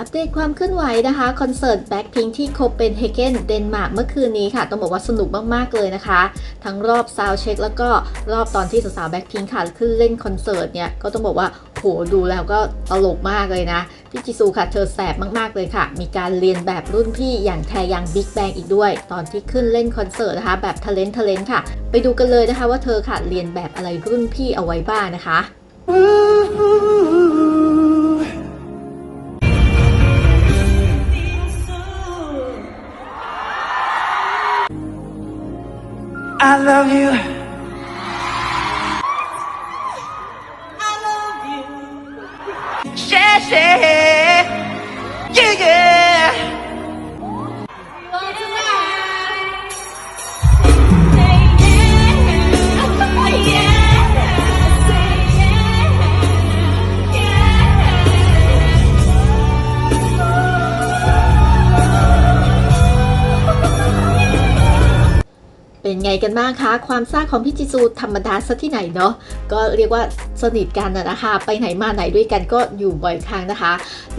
อัปเดตความเคลื่อนไหวนะคะคอนเสิร์ตแบ็คพิงที่โคเปนเฮเกนเดนมาร์กเมื่อคืนนี้ค่ะ ต้องบอกว่าสนุกมาก ๆ เลยนะคะ ทั้งรอบซาวเช็คแล้วก็รอบตอนที่สาวๆแบ็คพิงค่ะขึ้นเล่นคอนเสิร์ตเนี่ย ก็ต้องบอกว่าโหดูแล้วก็ตลกมากเลยนะพี่จิซูค่ะเธอแสบมากๆเลยค่ะ มีการเรียนแบบรุ่นพี่อย่างแทยังบิ๊กแบงอีกด้วย ตอนที่ขึ้นเล่นคอนเสิร์ตนะคะ แบบทะเลนทะเลนค่ะ ไปดูกันเลยนะคะว่าเธอค่ะเรียนแบบอะไรรุ่นพี่เอาไว้บ้างนะคะ I love you. I Share, share. Yeah, yeah. เป็นไงกันบ้างคะ ความซ่าของพี่จิซูธรรมดาซะที่ไหนเนาะก็เรียกว่าสนิทกันนะนะคะ ไปไหนมาไหนด้วยกันก็อยู่บ่อยครั้งนะคะ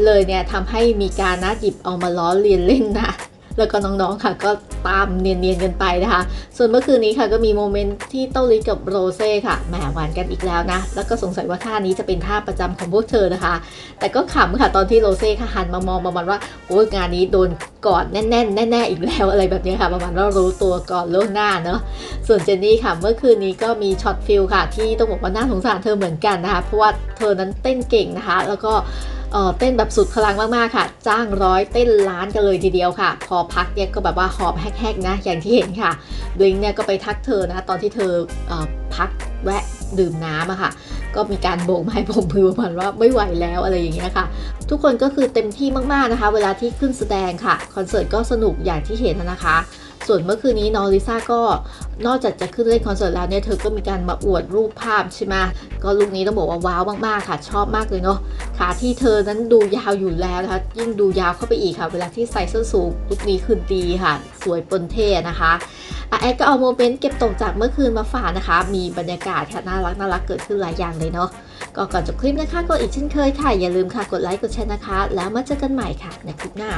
เลยเนี่ยทำให้มีการนะหยิบเอามาล้อเลียนเล่นนะ แล้วก็น้องๆค่ะก็ตามเนียนๆกันไปนะคะ ส่วนเมื่อคืนนี้ค่ะก็มีโมเมนต์ที่เต้าลิกับโรเซ่ค่ะแหมหวานกันอีกแล้วนะ แล้วก็สงสัยว่าท่านี้จะเป็นท่าประจำของพวกเธอนะคะ แต่ก็ขำค่ะตอนที่โรเซ่ค่ะหันมามองประมาณว่าโอ้ยงานนี้โดนกอดแน่นๆแน่ๆอีกแล้วอะไรแบบนี้ค่ะ ประมาณว่ารู้ตัวก่อนล่วงหน้าเนาะส่วนเจนนี่ค่ะเมื่อคืนนี้ก็มีช็อตฟิลค่ะ ที่ต้องบอกว่าน่าสงสารเธอเหมือนกันนะคะ เพราะว่าเธอนั้นเต้นเก่งนะคะ แล้วก็ เออเต้นแบบสุดพลังมากๆค่ะ จ้างร้อยเต้นล้านกันเลยทีเดียวค่ะ พอพักเนี่ยก็แบบว่าหอบแฮกๆนะ อย่างที่เห็นค่ะดวิงเนี่ยก็ไปทักเธอนะคะตอนที่เธอเออพักแวะดื่มน้ำอะค่ะ ก็มีการโบกไม้โบกมือประมาณว่าไม่ไหวแล้วอะไรอย่างเงี้ยค่ะ ทุกคนก็คือเต็มที่มากๆนะคะ เวลาที่ขึ้นแสดงค่ะ คอนเสิร์ตก็สนุกอย่างที่เห็นนะคะ ส่วนเมื่อคืนนี้น้องลิซ่าก็นอกจากจะขึ้นเล่นคอนเสิร์ตแล้วเนี่ยเธอก็มีการมาอวดรูปภาพใช่ไหมก็ลุคนี้ต้องบอกว่าว้าวมากๆค่ะ ชอบมากเลยเนาะ ขาที่เธอนั้นดูยาวอยู่แล้วนะคะ ยิ่งดูยาวเข้าไปอีกค่ะ เวลาที่ใส่ส้นสูงลุคนี้คืนดีค่ะ สวยปนเท่นะคะอะแอดก็เอาโมเมนต์เก็บตกจากเมื่อคืนมาฝากนะคะ มีบรรยากาศค่ะน่ารักน่ารักเกิดขึ้นหลายอย่างเลยเนาะก็ก่อนจบคลิปนะคะก็อีกเช่นเคยค่ะ อย่าลืมค่ะกดไลค์กดแชร์นะคะ แล้วมาเจอกันใหม่ค่ะในคลิปหน้า